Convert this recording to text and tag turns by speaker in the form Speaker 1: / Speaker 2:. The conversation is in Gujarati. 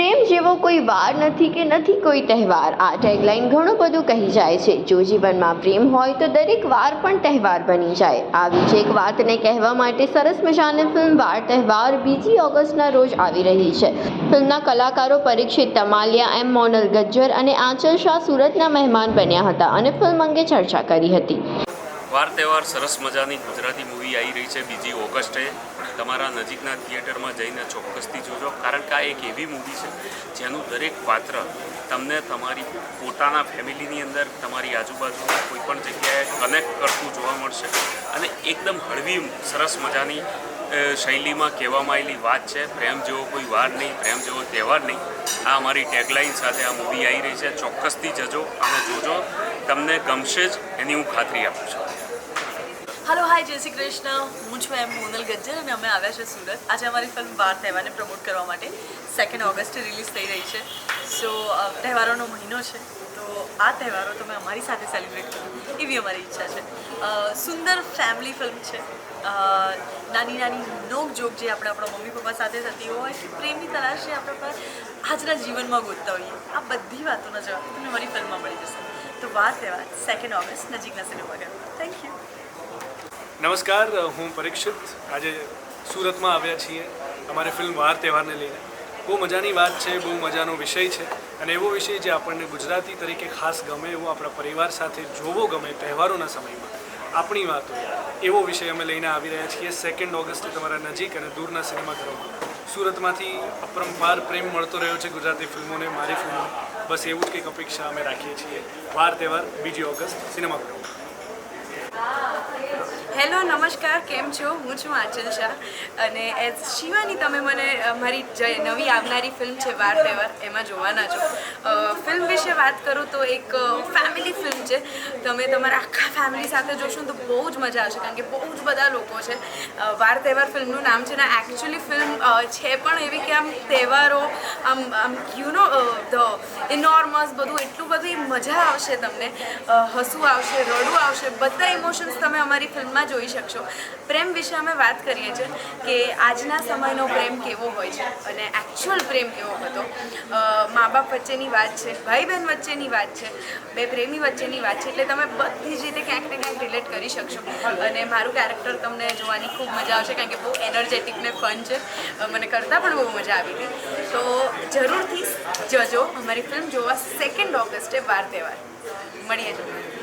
Speaker 1: એવો કોઈ વાર નથી કે નથી કોઈ તહેવાર? આ ટેગલાઇન ઘણું બધું કહી જાય છે. જો જીવનમાં પ્રેમ હોય તો દરેક વાર પણ તહેવાર બની જાય. આવી જ એક વાતને કહેવા માટે સરસ મજાની ફિલ્મ વાર તહેવાર બીજી ઓગસ્ટના રોજ આવી રહી છે. ફિલ્મના કલાકારો પરીક્ષિત તમાલિયા, એમ મોનલ ગજ્જર અને આંચલ શાહ સુરતના મહેમાન બન્યા હતા અને ફિલ્મ અંગે ચર્ચા કરી હતી.
Speaker 2: વાર તહેવાર સરસ મજાની ગુજરાતી મૂવી આવી રહી છે બીજી ઓગસ્ટે. તમારા નજીકના થિયેટરમાં જઈને ચોક્કસથી જોજો. કારણ કે આ એક એવી મૂવી છે જેનું દરેક પાત્ર તમને તમારી પોતાના ફેમિલીની અંદર, તમારી આજુબાજુના કોઈ પણ જગ્યાએ કનેક્ટ કરતું જોવા મળશે. અને એકદમ હળવી, સરસ મજાની શૈલીમાં કહેવામાં આવેલી વાત છે, પ્રેમ જેવો કોઈ વાર નહીં, પ્રેમ જેવો તહેવાર નહીં. આ અમારી ટેગલાઇન સાથે આ મૂવી આવી રહી છે. ચોક્કસથી જજો અને જોજો. તમને ગમશે જ, એની હું ખાતરી આપું છું.
Speaker 3: હાય જય શ્રી કૃષ્ણ. હું છું એમ મોનલ ગજ્જર અને અમે આવ્યા છે સુરત. આજે અમારી ફિલ્મ બાર તહેવારને પ્રમોટ કરવા માટે. સેકન્ડ ઓગસ્ટે રિલીઝ થઈ રહી છે. સો તહેવારોનો મહિનો છે. તો આ તહેવારો તમે અમારી સાથે સેલિબ્રેટ કરો એવી અમારી ઈચ્છા છે. સુંદર ફેમિલી ફિલ્મ છે. નાની નાની નોક જોક જે આપણે આપણા મમ્મી પપ્પા સાથે થતી હોય કે પ્રેમની તલાશ જે આપણે આજના જીવનમાં ગોતતા હોઈએ. આ બધી વાતોના જવાબ તમને મારી ફિલ્મમાં મળી જશે. તો વાર તહેવાર સેકન્ડ ઓગસ્ટ નજીકના સિનેમાઘર
Speaker 4: નમસ્કાર, હું પરીક્ષિત. આજે સુરતમાં આવ્યા છીએ. અમારે ફિલ્મ વાર તહેવારને લઈને. બહુ મજાની વાત છે, બહુ મજાનો વિષય છે. અને એવો વિષય જે આપણને ગુજરાતી તરીકે ખાસ ગમે એવો આપણા પરિવાર સાથે જોવો ગમે તહેવારોના સમયમાં. આપણી વાતો. એવો વિષય અમે લઈને આવી રહ્યા છીએ. સેકન્ડ ઓગસ્ટે તમારા નજીક અને દૂરના સિનેમાઘરોમાં સુરતમાંથી અપરંપાર પ્રેમ મળતો રહ્યો છે ગુજરાતી ફિલ્મોને, મારી ફિલ્મોને. બસ એવું જ કંઈક અપેક્ષા અમે રાખીએ છીએ. વાર તહેવાર, બીજી ઓગસ્ટ સિનેમાઘરોમાં
Speaker 3: હેલો, નમસ્કાર, કેમ છો? હું છું આંચલ શાહ. અને એઝ શિવાની તમે મને મારી જે નવી આવનારી ફિલ્મ છે, વાર તહેવાર, એમાં જોવાના છો. ફિલ્મ વિશે વાત કરું તો એક ફેમિલી ફિલ્મ છે. તમે તમારા આખા ફેમિલી સાથે જોશો તો બહુ જ મજા આવશે, કારણ કે બહુ જ બધા લોકો છે. વાર તહેવાર ફિલ્મનું નામ છે ને એકચ્યુઅલી ફિલ્મ છે પણ એવી કે આમ તહેવારો, આમ આમ યુ નો ધ ઇનોર્મસ બધું, એટલું બધું મજા આવશે તમને. હસવું આવશે, રડવું આવશે, બધા ઇમોશન્સ તમે અમારી ફિલ્મમાં જોઈ શકશો. પ્રેમ વિશે અમે વાત કરીએ છીએ કે આજના સમયનો પ્રેમ કેવો હોય છે અને એકચ્યુઅલ પ્રેમ કેવો હતો. મા બાપ વચ્ચેની વાત છે ભાઈ બહેન વચ્ચેની વાત છે, બે પ્રેમી વચ્ચેની વાત છે, એટલે તમે બધી જ રીતે ક્યાંક ને ક્યાંક રિલેટ કરી શકશો. અને મારું કેરેક્ટર તમને જોવાની ખૂબ મજા આવશે કારણ કે બહુ એનર્જેટિક ને ફન છે. મને કરતાં પણ બહુ મજા આવી હતી. તો જરૂરથી જજો. અમારી ફિલ્મ જોવા સેકન્ડ ઓગસ્ટે વાર તહેવાર. મળીએ. છીએ